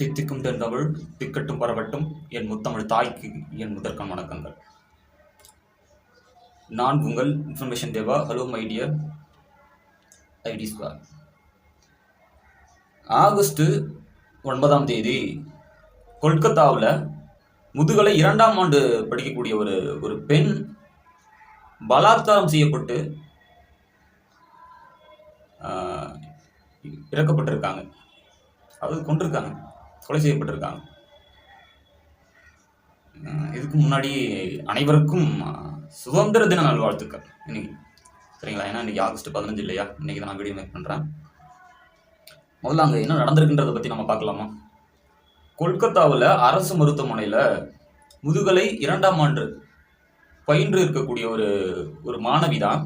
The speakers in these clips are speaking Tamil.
தித்திக்கும் தென்றவள் திக்கட்டும் பரவட்டும் என் முத்தமிழ் தாய்க்கு என் முதற்கண் வணக்கங்கள். நான் உங்கள் information Deva hello my dear IT square August ஒன்பதாம் தேதி கொல்கத்தாவில் முதுகலை இரண்டாம் ஆண்டு படிக்கக்கூடிய ஒரு ஒரு பெண் பலாத்காரம் செய்யப்பட்டு இறக்கப்பட்டிருக்காங்க. அதாவது கொண்டிருக்காங்க கொலை செய்யப்பட்டிருக்காங்க. இதுக்கு முன்னாடி அனைவருக்கும் சுதந்திர தின நல்வாழ்த்துக்கள். இன்னைக்கு சரிங்களா? ஏன்னா இன்னைக்கு ஆகஸ்ட் பதினஞ்சு இல்லையா? இன்னைக்கு தான் நான் வீடியோ மேக் பண்ணுறேன் முதல்ல அங்கே என்ன நடந்திருக்குன்றதை பற்றி நம்ம பார்க்கலாமா? கொல்கத்தாவில் அரசு மருத்துவமனையில் முதுகலை இரண்டாம் ஆண்டு பயின்று இருக்கக்கூடிய ஒரு ஒரு மாணவி தான்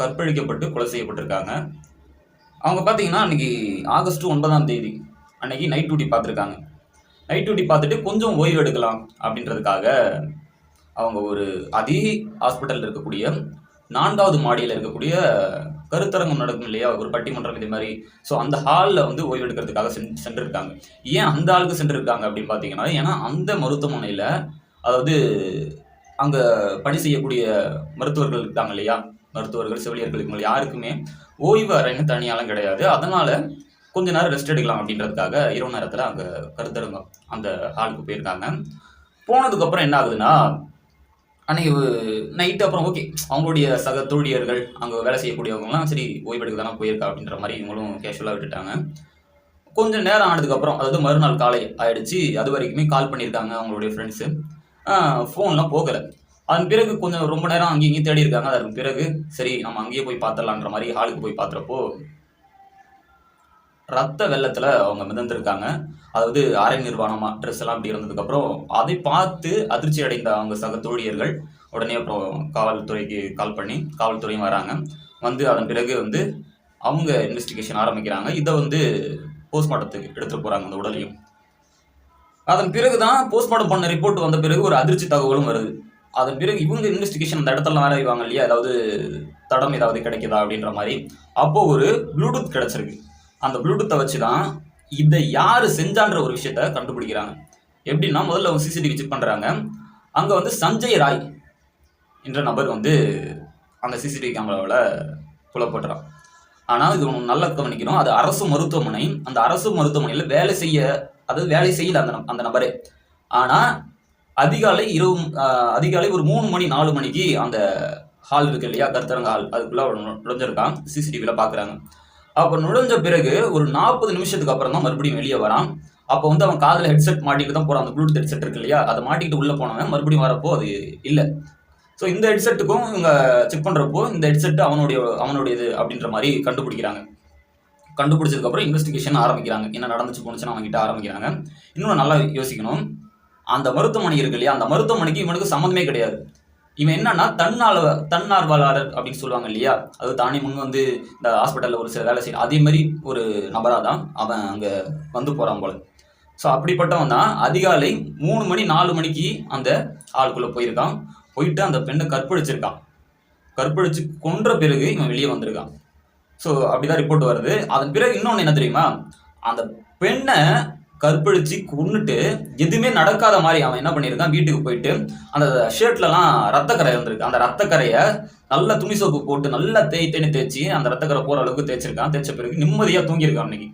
கற்பழிக்கப்பட்டு கொலை செய்யப்பட்டிருக்காங்க. அவங்க பார்த்தீங்கன்னா அன்னைக்கு ஆகஸ்ட் ஒன்பதாம் தேதி அன்னைக்கு நைட் டியூட்டி பார்த்துருக்காங்க. நைட் டியூட்டி பார்த்துட்டு கொஞ்சம் ஓய்வு எடுக்கலாம் அப்படின்றதுக்காக அவங்க ஒரு அதே ஹாஸ்பிட்டலில் இருக்கக்கூடிய நான்காவது மாடியில் இருக்கக்கூடிய கருத்தரங்கம் நடக்கும் இல்லையா? ஒரு பட்டிமன்றம் இது மாதிரி. ஸோ அந்த ஹாலில் வந்து ஓய்வு எடுக்கிறதுக்காக சென் சென்றிருக்காங்க. ஏன் அந்த ஆளுக்கு சென்றிருக்காங்க அப்படின்னு பார்த்தீங்கன்னா ஏன்னா அந்த மருத்துவமனையில் அதாவது அங்கே பணி செய்யக்கூடிய மருத்துவர்கள் இருக்காங்க இல்லையா? மருத்துவர்கள் செவிலியர்கள் இவங்க யாருக்குமே ஓய்வு அறைன்னு தனியாலாம் கிடையாது. அதனால கொஞ்ச நேரம் ரெஸ்ட் எடுக்கலாம் அப்படின்றதுக்காக இரவு நேரத்தில் அங்கே கருத்தரங்கம் அந்த ஹாலுக்கு போயிருக்காங்க. போனதுக்கப்புறம் என்ன ஆகுதுன்னா அன்னைக்கு நைட்டு அப்புறம் ஓகே அவங்களுடைய சக தோழியர்கள் அங்கே வேலை செய்யக்கூடியவங்கலாம் சரி ஓய்வெடுக்க தானே போயிருக்கா அப்படின்ற மாதிரி இவங்களும் கேஷுவலாக விட்டுட்டாங்க. கொஞ்சம் நேரம் ஆனதுக்கப்புறம் அதாவது மறுநாள் காலை ஆயிடுச்சு அது வரைக்குமே கால் பண்ணியிருக்காங்க அவங்களுடைய ஃப்ரெண்ட்ஸு ஃபோன்லாம் போகலை. அதன் பிறகு கொஞ்சம் ரொம்ப நேரம் அங்கேயும் இங்கேயும் தேடி இருக்காங்க. அதற்கு பிறகு சரி நம்ம அங்கேயே போய் பார்த்துடலான்ற மாதிரி ஹாலுக்கு போய் பார்த்துறப்போ ரத்த வெள்ளத்தில் அவங்க மிதந்திருக்காங்க. அதாவது அரை நிர்வாணமாக ட்ரெஸ் எல்லாம் அப்படி இருந்ததுக்கப்புறம் அதை பார்த்து அதிர்ச்சி அடைந்த அவங்க சக தோழியர்கள் உடனே அப்புறம் காவல்துறைக்கு கால் பண்ணி காவல்துறையும் வராங்க. வந்து அதன் பிறகு வந்து அவங்க இன்வெஸ்டிகேஷன் ஆரம்பிக்கிறாங்க. இதை வந்து போஸ்ட்மார்ட்டத்துக்கு எடுத்துகிட்டு போகிறாங்க அந்த உடலையும். அதன் பிறகு தான் போஸ்ட்மார்ட்டம் பண்ண ரிப்போர்ட் வந்த பிறகு ஒரு அதிர்ச்சி தகவலும் வருது. அதன் பிறகு இவங்க இன்வெஸ்டிகேஷன் அந்த இடத்துல ஆராய்வாங்க இல்லையா? ஏதாவது தடம் ஏதாவது கிடைக்குதா அப்படின்ற மாதிரி. அப்போது ஒரு ப்ளூடூத் கிடைச்சிருக்கு. அந்த ப்ளூடூத்தை வச்சு தான் இதை யார் செஞ்சான்ற ஒரு விஷயத்த கண்டுபிடிக்கிறாங்க. எப்படின்னா முதல்ல அவங்க சிசிடிவி செக் பண்ணுறாங்க அங்கே வந்து சஞ்சய் ராய் என்ற நபர் வந்து அந்த சிசிடிவி கேமராவில் புலப்படுறான் ஆனால் இது ஒன்று நல்லா கவனிக்கணும். அது அரசு மருத்துவமனை. அந்த அரசு மருத்துவமனையில் வேலை செய்ய அதாவது வேலை செய்யல அந்த அந்த நபரே. ஆனால் அதிகாலை இரவு அதிகாலை ஒரு மூணு மணி நாலு மணிக்கு அந்த ஹால் இருக்கு இல்லையா? கருத்தரங்க ஹால். அதுக்குள்ளே நுழைஞ்சிருக்கான். சிசிடிவியில் பார்க்குறாங்க அப்போ நுழைஞ்ச பிறகு ஒரு நாற்பது நிமிஷத்துக்கு அப்புறம் தான் மறுபடியும் வெளியே வரான். அப்போ வந்து அவன் காதில் ஹெட்செட் மாட்டிட்டு தான் போகிறான் அந்த ப்ளூடூத் ஹெட்செட் இருக்கு இல்லையா? அதை மாட்டிக்கிட்டு உள்ளே போனவன் மறுபடியும் வரப்போ அது இல்லை. ஸோ இந்த ஹெட்செட்டுக்கும் இவங்க செக் பண்ணுறப்போ இந்த ஹெட்செட் அவனுடைய அவனுடையது அப்படின்ற மாதிரி கண்டுபிடிக்கிறாங்க. கண்டுபிடிச்சதுக்கப்புறம் இன்வெஸ்டிகேஷன் ஆரம்பிக்கிறாங்க. என்ன நடந்துச்சு போனுச்சுன்னு அவங்ககிட்ட ஆரம்பிக்கிறாங்க. இன்னொன்று நல்லா யோசிக்கணும். அந்த மருத்துவமனை இருக்கு இல்லையா? அந்த மருத்துவமனைக்கு இவனுக்கு சம்மந்தமே கிடையாது. இவன் என்னன்னா தன்னால தன்னார்வலாளர் அப்படின்னு சொல்லுவாங்க இல்லையா? அது தானே முன் வந்து இந்த ஹாஸ்பிட்டலில் ஒரு சில வேலை செய்யும் அதே மாதிரி ஒரு நபராக தான் அவன் அங்கே வந்து போகிறான் போல. ஸோ அப்படிப்பட்டவன் தான் அதிகாலை மூணு மணி நாலு மணிக்கு அந்த ஆளுக்குள்ளே போயிருக்கான். போயிட்டு அந்த பெண்ணை கற்பழிச்சிருக்கான். கற்பழிச்சு கொன்ற பிறகு இவன் வெளியே வந்திருக்கான். ஸோ அப்படிதான் ரிப்போர்ட் வருது. அதன் பிறகு இன்னொன்று என்ன தெரியுமா? அந்த பெண்ணை கற்பழிச்சு கொண்டுட்டு எதுவுமே நடக்காத மாதிரி அவன் என்ன பண்ணியிருக்கான்? வீட்டுக்கு போயிட்டு அந்த ஷர்ட்லலாம் ரத்தக்கரை இருந்திருக்கு. அந்த ரத்தக்கரையை நல்ல துணி சோப்பு போட்டு நல்லா தேய் தேனி தேய்ச்சி அந்த ரத்தக்கரை போகிற அளவுக்கு தேய்ச்சிருக்கான். தேய்ச்ச பிறகு நிம்மதியாக தூங்கியிருக்கான் அன்னைக்கு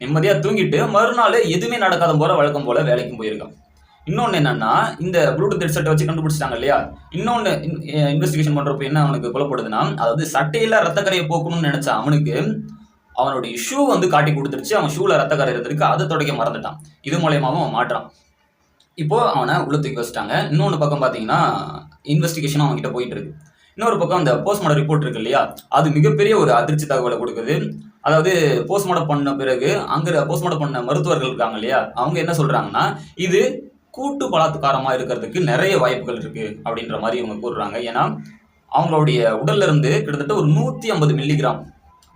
நிம்மதியாக தூங்கிட்டு மறுநாள் எதுவுமே நடக்காத போகிற வழக்கம் போல வேலைக்கும் போயிருக்கான். இன்னொன்று என்னன்னா இந்த ப்ளூடூத் ஹெட்செட்டை வச்சு கண்டுபிடிச்சிட்டாங்க இல்லையா? இன்னொன்று இன்வெஸ்டிகேஷன் பண்ணுறப்ப என்ன அவனுக்கு புலப்படுதுன்னா அதாவது சட்டையில் ரத்தக்கரையை போக்கணும்னு நினச்ச அவனுக்கு அவனுடைய ஷூ வந்து காட்டி கொடுத்துருச்சு அவன் ஷூவில் ரத்த இருந்திருக்கு அதை துடைக்க மறந்துட்டான். இது மூலயமாவும் அவன் மாட்டுறான். இப்போ அவனை உள்ள தூக்கி வச்சிட்டாங்க. இன்னொன்று பக்கம் பார்த்தீங்கன்னா இன்வெஸ்டிகேஷனும் அவன்கிட்ட போயிட்டு இருக்கு இன்னொரு பக்கம் அந்த போஸ்ட்மார்டம் ரிப்போர்ட் இருக்கு இல்லையா? அது மிகப்பெரிய ஒரு அதிர்ச்சி தகவலை கொடுக்குது. அதாவது போஸ்ட்மார்டம் பண்ண பிறகு அங்கே போஸ்ட்மார்டம் பண்ண மருத்துவர்கள் இருக்காங்க இல்லையா? அவங்க என்ன சொல்கிறாங்கன்னா இது கூட்டு பலாத்காரமாக இருக்கிறதுக்கு நிறைய வாய்ப்புகள் இருக்குது அப்படின்ற மாதிரி இவங்க கூறுறாங்க. ஏன்னா அவங்களுடைய உடல்ல இருந்து கிட்டத்தட்ட ஒரு நூற்றி ஐம்பது மில்லிகிராம்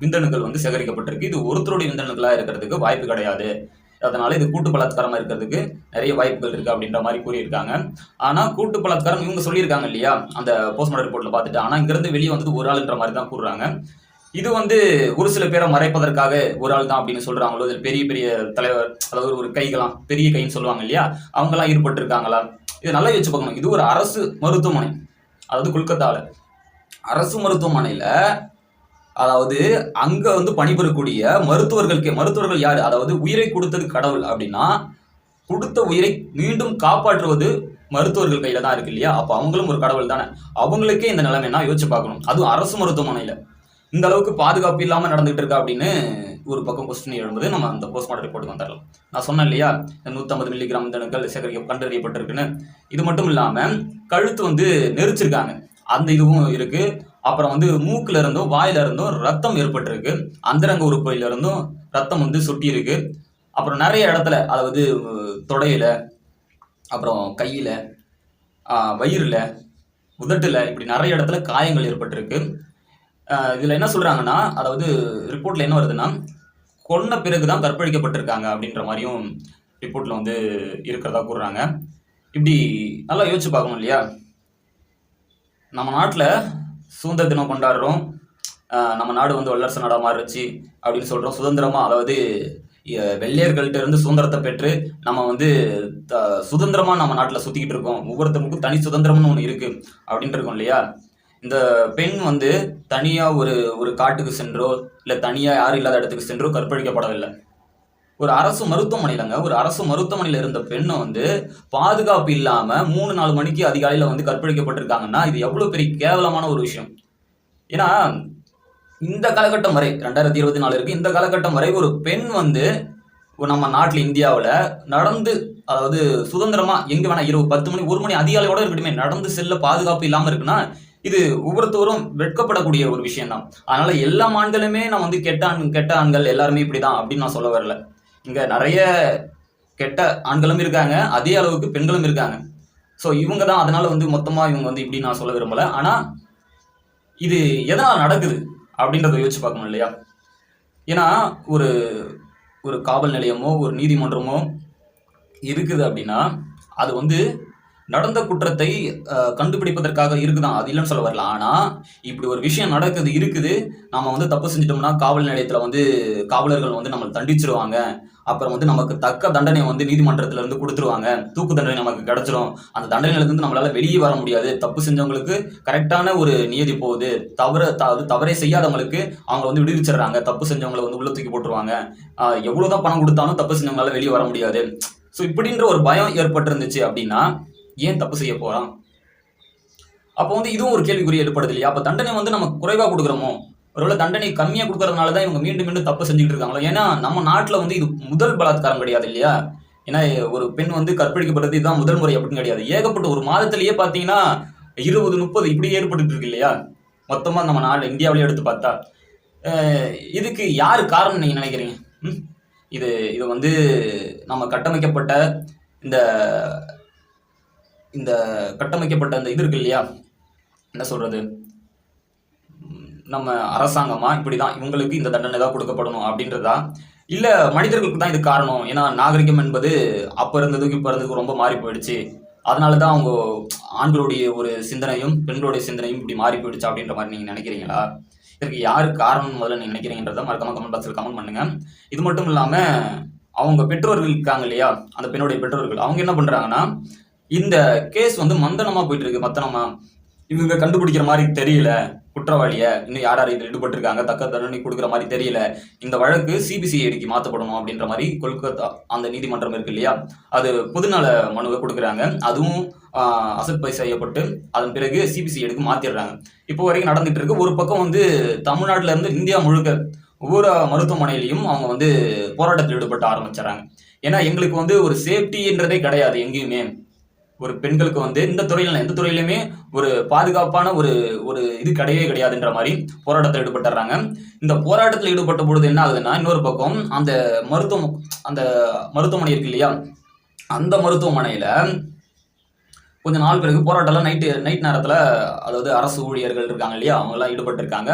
விந்தணுக்கள் வந்து சேகரிக்கப்பட்டிருக்கு. இது ஒருத்தருடைய விந்தணுக்களாக இருக்கிறதுக்கு வாய்ப்பு கிடையாது. அதனால இது கூட்டு பலாத்காரமாக இருக்கிறதுக்கு நிறைய வாய்ப்புகள் இருக்கு அப்படின்ற மாதிரி கூறியிருக்காங்க. ஆனால் கூட்டு பலாத்காரம் இவங்க சொல்லியிருக்காங்க இல்லையா? அந்த போஸ்ட்மார்டம் ரிப்போர்ட்ல பார்த்துட்டு. ஆனால் இங்கிருந்து வெளியே வந்தது ஒரு ஆளுன்ற மாதிரி தான் கூறுறாங்க. இது வந்து ஒரு சில பேரை மறைப்பதற்காக ஒரு ஆள் தான் அப்படின்னு சொல்றாங்களோ? இதில் பெரிய பெரிய தலைவர் அதாவது ஒரு கைகளாம் பெரிய கைன்னு சொல்லுவாங்க இல்லையா? அவங்கெல்லாம் ஈடுபட்டிருக்காங்களா? இது நல்லா யோசிச்சு பார்க்கணும். இது ஒரு அரசு மருத்துவமனை. அதாவது கொல்கத்தாவில் அரசு மருத்துவமனையில் அதாவது அங்க வந்து பணிபுரியக்கூடிய மருத்துவர்களுக்கு மருத்துவர்கள் யார்? அதாவது உயிரை கொடுத்தது கடவுள் அப்படின்னா கொடுத்த உயிரை மீண்டும் காப்பாற்றுவது மருத்துவர்கள் கையில தான் இருக்கு இல்லையா? அப்போ அவங்களும் ஒரு கடவுள் தானே. அவங்களுக்கே இந்த நிலைமைனா யோசிச்சு பார்க்கணும். அதுவும் அரசு மருத்துவமனையில. இந்த அளவுக்கு பாதுகாப்பு இல்லாமல் நடந்துகிட்டு இருக்கா அப்படின்னு ஒரு பக்கம் கொஸ்டின் எழும்புது. நம்ம அந்த போஸ்ட்மார்ட்டம் ரிப்போர்ட் வந்துடலாம். நான் சொன்னேன் இல்லையா? இந்த நூற்றம்பது மில்லிகிராம் தணுக்கள் சேகரிக்க கண்டறியப்பட்டிருக்குன்னு. இது மட்டும் இல்லாமல் கழுத்து வந்து நெரிச்சிருக்காங்க. அந்த இதுவும் இருக்குது அப்புறம் வந்து மூக்குல இருந்தும் வாயில இருந்தும் ரத்தம் ஏற்பட்டிருக்கு. அந்தரங்க உறுப்பையில இருந்தும் ரத்தம் வந்து சுட்டி இருக்கு அப்புறம் நிறைய இடத்துல அதாவது தொடையில அப்புறம் கையில வயிறுல உதட்டுல இப்படி நிறைய இடத்துல காயங்கள் ஏற்பட்டிருக்கு. இதுல என்ன சொல்றாங்கன்னா அதாவது ரிப்போர்ட்ல என்ன வருதுன்னா கொன்ன பிறகுதான் கற்பழிக்கப்பட்டிருக்காங்க அப்படின்ற மாதிரியும் ரிப்போர்ட்ல வந்து இருக்கிறதா கூறுறாங்க. இப்படி நல்லா யோசிச்சு பார்க்கணும் இல்லையா? நம்ம நாட்டில் சுதந்திர தினம் கொண்டாடுறோம். நம்ம நாடு வந்து வல்லரசு நாடாக மாறுச்சு அப்படின்னு சொல்கிறோம் சுதந்திரமாக அதாவது வெள்ளையர்கள்ட்ட இருந்து சுதந்திரத்தை பெற்று நம்ம வந்து த- சுதந்திரமாக நம்ம நாட்டில் சுற்றிக்கிட்டு இருக்கோம். ஒவ்வொருத்தருக்கும் தனி சுதந்திரம்னு ஒன்று இருக்குது அப்படின்ட்டு இருக்கோம் இல்லையா? இந்த பெண் வந்து தனியாக ஒரு ஒரு காட்டுக்கு சென்றோ இல்லை தனியாக யாரும் இல்லாத இடத்துக்கு சென்றோ கற்பழிக்கப்படவில்லை. ஒரு அரசு மருத்துவமனையிலங்க ஒரு அரசு மருத்துவமனையில் இருந்த பெண்ணை வந்து பாதுகாப்பு இல்லாமல் மூணு நாலு மணிக்கு அதிகாலையில் வந்து கற்பழிக்கப்பட்டிருக்காங்கன்னா இது எவ்வளோ பெரிய கேவலமான ஒரு விஷயம். ஏன்னா இந்த காலகட்டம் வரை ரெண்டாயிரத்தி இருபத்தி நாலு இருக்கு இந்த காலகட்டம் வரை ஒரு பெண் வந்து நம்ம நாட்டில் இந்தியாவில் நடந்து அதாவது சுதந்திரமா எங்க வேணா இரவு பத்து மணி ஒரு மணி அதிகாலையோட இருக்கட்டுமே நடந்து செல்ல பாதுகாப்பு இல்லாமல் இருக்குன்னா இது ஒவ்வொருத்தரும் வெட்கப்படக்கூடிய ஒரு விஷயம் தான் அதனால எல்லா ஆண்களுமே நான் வந்து கெட்ட ஆண் கெட்ட ஆண்கள் எல்லாருமே இப்படிதான் அப்படின்னு நான் சொல்ல வரல. இங்க நிறைய கெட்ட ஆண்களும் இருக்காங்க அதே அளவுக்கு பெண்களும் இருக்காங்க. ஸோ இவங்க தான் அதனால வந்து மொத்தமா இவங்க வந்து இப்படி நான் சொல்ல விரும்பல. ஆனா இது எதனால் நடக்குது அப்படின்றத யோசிச்சு பார்க்கணும் இல்லையா? ஏன்னா ஒரு ஒரு காவல் நிலையமோ ஒரு நீதிமன்றமோ இருக்குது அப்படின்னா அது வந்து நடந்த குற்றத்தை கண்டுபிடிப்பதற்காக இருக்குதான். அது இல்லைன்னு சொல்ல வரல. ஆனா இப்படி ஒரு விஷயம் நடக்குது இருக்குது. நாம வந்து தப்பு செஞ்சிட்டோம்னா காவல் நிலையத்துல வந்து காவலர்கள் வந்து நம்மளை தண்டிச்சிருவாங்க. அப்புறம் வந்து நமக்கு தக்க தண்டனை வந்து நீதிமன்றத்துல இருந்து கொடுத்துருவாங்க. தூக்கு தண்டனை நமக்கு கிடைச்சிரும். அந்த தண்டனையிலேருந்து நம்மளால் நம்மளால வெளியே வர முடியாது. தப்பு செஞ்சவங்களுக்கு கரெக்டான ஒரு நியதி போகுது. தவறு அதாவது தவறே செய்யாதவங்களுக்கு அவங்க வந்து விடுவிச்சிடுறாங்க. தப்பு செஞ்சவங்களை வந்து உள்ள தூக்கி போட்டுருவாங்க. ஆஹ் எவ்வளவுதான் பணம் கொடுத்தாலும் தப்பு செஞ்சவங்களால வெளியே வர முடியாது. ஸோ இப்படின்ற ஒரு பயம் ஏற்பட்டிருந்துச்சு அப்படின்னா ஏன் தப்பு செய்ய போகிறான் அப்போ வந்து இதுவும் ஒரு கேள்விக்குறி ஏற்படுது இல்லையா? அப்போ தண்டனை வந்து நம்ம குறைவாக கொடுக்குறோமோ? ஒருவேளை தண்டனை கம்மியாக கொடுக்கறதுனால தான் இவங்க மீண்டும் மீண்டும் தப்பு செஞ்சுட்டு இருக்காங்களோ? ஏன்னா நம்ம நாட்டில் வந்து இது முதல் பலாத்காரம் கிடையாது இல்லையா? ஏன்னா ஒரு பெண் வந்து கற்பழிக்கப்பட்டது இதுதான் முதல் முறை அப்படின்னு கிடையாது. ஏகப்பட்ட ஒரு மாதத்திலேயே பார்த்தீங்கன்னா இருபது முப்பது இப்படி ஏற்பட்டு இருக்கு இல்லையா? மொத்தமாக நம்ம நாடு இந்தியாவிலே எடுத்து பார்த்தா. இதுக்கு யார் காரணம் நீங்கள் நினைக்கிறீங்க? இது இது வந்து நம்ம கட்டமைக்கப்பட்ட இந்த இந்த கட்டமைக்கப்பட்ட இந்த இது இருக்கு இல்லையா? என்ன சொல்றது? நம்ம நம்ம அரசாங்கமா இப்படிதான் இவங்களுக்கு இந்த தண்டனை தான் கொடுக்கப்படணும் அப்படின்றதா? இல்ல மனிதர்களுக்கு தான் இது காரணம்? ஏன்னா நாகரிகம் என்பது அப்ப இருந்ததுக்கு இப்ப இருந்ததுக்கு ரொம்ப மாறி போயிடுச்சு. அதனால தான் அவங்க ஆண்களுடைய ஒரு சிந்தனையும் பெண்களுடைய சிந்தனையும் இப்படி மாறி போயிடுச்சு அப்படின்ற மாதிரி நீங்க நினைக்கிறீங்களா? இதற்கு யாரு காரணம் முதல்ல நீங்க நினைக்கிறீங்கன்றத மறக்காம கமெண்ட் பாக்ஸில் கமெண்ட் பண்ணுங்க. இது மட்டும் இல்லாம அவங்க பெற்றோர்கள் இருக்காங்க இல்லையா? அந்த பெண்ணுடைய பெற்றோர்கள். அவங்க என்ன பண்றாங்கன்னா இந்த கேஸ் வந்து மந்தனமா போயிட்டு இருக்கு மத்தனமா. இவங்க கண்டுபிடிக்கிற மாதிரி தெரியல. குற்றவாளிய. இன்னும் யார் யார் இதில் ஈடுபட்டிருக்காங்க? தக்க தண்டனை கொடுக்குற மாதிரி தெரியல. இந்த வழக்கு சிபிசிஐடிக்கு மாற்றப்படணும் அப்படின்ற மாதிரி கொல்கத்தா அந்த நீதிமன்றம் இருக்கு இல்லையா? அது பொதுநல மனுவை கொடுக்குறாங்க. அதுவும் அசட்பை செய்யப்பட்டு அதன் பிறகு சிபிசிஐடிக்கு மாத்திடுறாங்க. இப்போ வரைக்கும் நடந்துட்டு இருக்கு ஒரு பக்கம் வந்து தமிழ்நாட்டில இருந்து இந்தியா முழுக்க ஒவ்வொரு மருத்துவமனையிலையும் அவங்க வந்து போராட்டத்தில் ஈடுபட்டு ஆரம்பிச்சிடறாங்க. ஏன்னா எங்களுக்கு வந்து ஒரு சேஃப்டின்றதே கிடையாது எங்கேயுமே. ஒரு பெண்களுக்கு வந்து இந்த துறையில எந்த துறையிலுமே ஒரு பாதுகாப்பான ஒரு ஒரு இது கிடையவே கிடையாதுன்ற மாதிரி போராட்டத்தில் ஈடுபட்டுறாங்க. இந்த போராட்டத்தில் ஈடுபட்ட பொழுது என்ன ஆகுதுன்னா இன்னொரு பக்கம் அந்த மருத்துவம் அந்த மருத்துவமனை இருக்கு இல்லையா? அந்த மருத்துவமனையில கொஞ்ச நாள் பிறகு போராட்டம்லாம் நைட்டு நைட் நேரத்தில் அதாவது அரசு ஊழியர்கள் இருக்காங்க இல்லையா? அவங்கெல்லாம் ஈடுபட்டிருக்காங்க.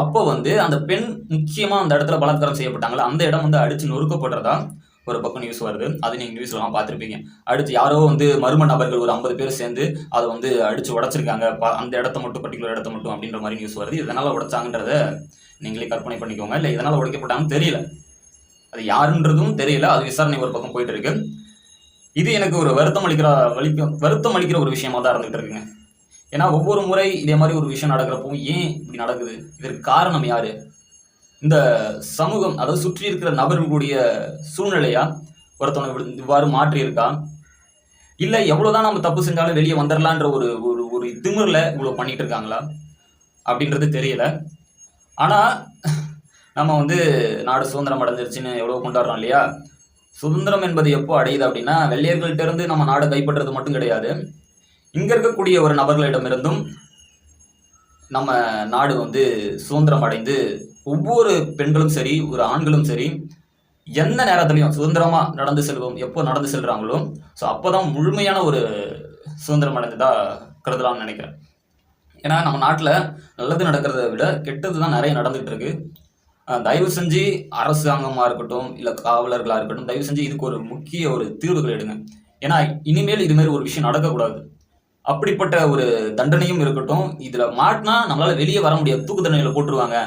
அப்போ வந்து அந்த பெண் முக்கியமாக அந்த இடத்துல பலாத்காரம் செய்யப்பட்டாங்களா? அந்த இடம் வந்து அடித்து நொறுக்கப்படுறதா? ஒரு பக்கம் நியூஸ் வருது. அது நீங்கள் நியூஸ்லாம் பார்த்துருப்பீங்க. அடுத்து யாரோ வந்து மர்ம நபர்கள் ஒரு ஐம்பது பேர் சேர்ந்து அதை வந்து அடித்து உடைச்சிருக்காங்க. ப- அந்த இடத்த மட்டும் பர்டிகுலர் இடத்த மட்டும் அப்படின்ற மாதிரி நியூஸ் வருது. இதனால் உடைச்சாங்கன்றத நீங்களே கற்பனை பண்ணிக்கோங்க. இல்லை இதனால் உடைக்கப்பட்டாங்கன்னு தெரியல. அது யாருன்றதும் தெரியல. அது விசாரணை ஒரு பக்கம் போயிட்டு இருக்கு இது எனக்கு ஒரு வருத்தம் அளிக்கிற வலிக்க வருத்தம் அளிக்கிற ஒரு விஷயமா தான் இருந்துகிட்டு இருக்குங்க. ஏன்னா ஒவ்வொரு முறை இதே மாதிரி ஒரு விஷயம் நடக்கிறப்போ ஏன் இப்படி நடக்குது? இதற்கு காரணம் யாரு? இந்த சமூகம் அதாவது சுற்றி இருக்கிற நபர்களுடைய சூழ்நிலையா ஒருத்தவங்க இவ்வாறு மாற்றி இல்லை இல்ல எவ்வளவுதான் நம்ம தப்பு செஞ்சாலும் வெளியே வந்துடலான்ற ஒரு ஒரு ஒரு திமிர்ல இவ்வளோ பண்ணிட்டு இருக்காங்களா அப்படின்றது தெரியல. ஆனால் நம்ம வந்து நாடு சுதந்திரம் அடைஞ்சிருச்சுன்னு எவ்வளோ கொண்டாடுறோம் இல்லையா? சுதந்திரம் என்பது எப்போ அடையுது அப்படின்னா வெள்ளையர்கள்ட்ட இருந்து நம்ம நாடு கைப்பற்றுறது மட்டும் கிடையாது. இங்கே இருக்கக்கூடிய ஒரு நபர்களிடமிருந்தும் நம்ம நாடு வந்து சுதந்திரம் அடைந்து ஒவ்வொரு பெண்களும் சரி ஒரு ஆண்களும் சரி எந்த நேரத்துலையும் சுதந்திரமா நடந்து செல்வோம் எப்போ நடந்து செல்றாங்களோ ஸோ அப்போதான் முழுமையான ஒரு சுதந்திரம் அடைந்ததா கருதலாம்னு நினைக்கிறேன். ஏன்னா நம்ம நாட்டில் நல்லது நடக்கிறத விட கெட்டது தான் நிறைய நடந்துகிட்டு இருக்கு. தயவு செஞ்சு அரசாங்கமாக இருக்கட்டும் இல்லை காவலர்களாக இருக்கட்டும் தயவு செஞ்சு இதுக்கு ஒரு முக்கிய ஒரு தீர்வுகள் எடுங்க. ஏன்னா இனிமேல் இதுமாரி ஒரு விஷயம் நடக்கக்கூடாது. அப்படிப்பட்ட ஒரு தண்டனையும் இருக்கட்டும் இதில் மாட்டினா நம்மளால் வெளியே வர முடியாது. தூக்கு தண்டனையில் போட்டுருவாங்க.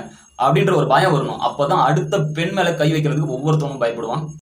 அப்படின்ற ஒரு பயம் வரணும். அப்பதான் அடுத்த பெண் மேல கை வைக்கிறதுக்கு ஒவ்வொருத்தவனும் பயப்படுவான்.